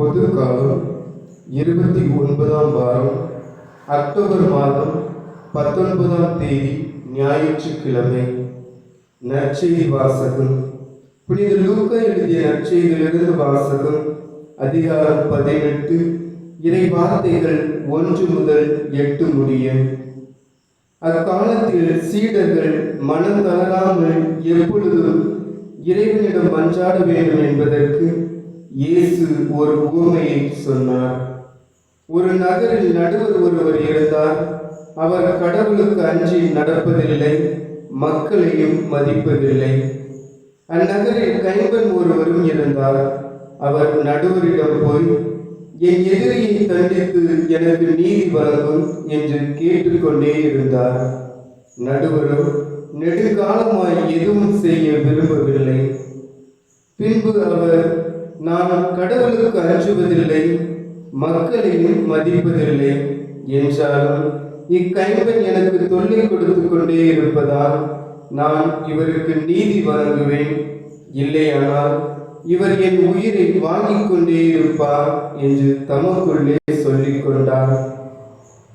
பொது காலம் இருபத்தி ஒன்பதாம் வாரம் அக்டோபர் மாதம் பத்தொன்பதாம் தேதி ஞாயிற்றுக்கிழமை. நற்செய்தி வாசகம். புனித லூக்க எழுதிய நற்செய்தியிலிருந்து வாசகம் அதிகாரம் பதினெட்டு. இறை வார்த்தைகள் ஒன்று முதல் எட்டு முடிய. அக்காலத்தில் சீடர்கள் மனம் தளராமல் எப்பொழுதும் இறைவனிடம் மன்றாட வேண்டும் என்பதற்கு இயேசு ஒரு உவமையை சொன்னார். ஒரு நகரில் நடுவர் ஒருவர் இருந்தார். அவர் கடவுளுக்கு அஞ்சி நடப்பதில்லை மக்களையும் மதிப்பதில்லை. அந்நகரில் கைம்பன் ஒருவரும் இருந்தார். அவர் நடுவரிடம் போய் என் எதிரியை தண்டித்து எனக்கு நீதி வழங்கும் என்று கேட்டுக்கொண்டே இருந்தார். நடுவரும் நெடுங்காலமாய் எதுவும் செய்ய விரும்பவில்லை. பின்பு அவர் நான் கடவுளுக்கு அஞ்சுவதில்லை மக்களையும் மதிப்பதில்லை என்றாலும் இக்கைம்பன் எனக்கு தொல்லை கொடுத்து கொண்டே இருப்பதால் நான் இவருக்கு நீதி வழங்குவேன். இல்லையானால் இவர் என் உயிரை வாங்கிக் கொண்டே இருப்பார் என்று தமக்குள்ளே சொல்லிக் கொண்டார்.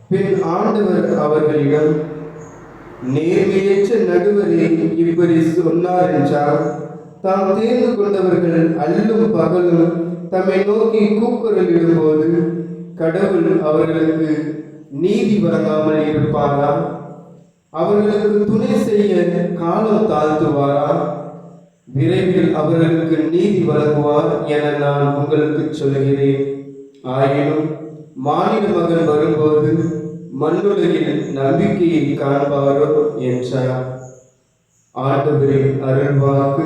பின் ஆண்டவர் அவர்களிடம் நேர்மையற்ற நடுவரே இப்படி சொன்னார் என்றால் தாம் தேர்ந்து கொண்டவர்கள் அல்லும் பகலும் தம்மை நோக்கி கூக்குரலிடும்போது கடவுள் அவர்களுக்கு நீதி வழங்காமல் இருப்பாரா? அவர்களுக்கு துணை செய்ய காலம் தாழ்த்துவாரா? விரைவில் அவர்களுக்கு நீதி வழங்குவார் என நான் உங்களுக்கு சொல்கிறேன் ஆயினும் மாநில மகன் வரும்போது மண்ணுலகில் நம்பிக்கையை காண்பாரோ என்றார். ஆண்டவரின் அருள்வாக்கு.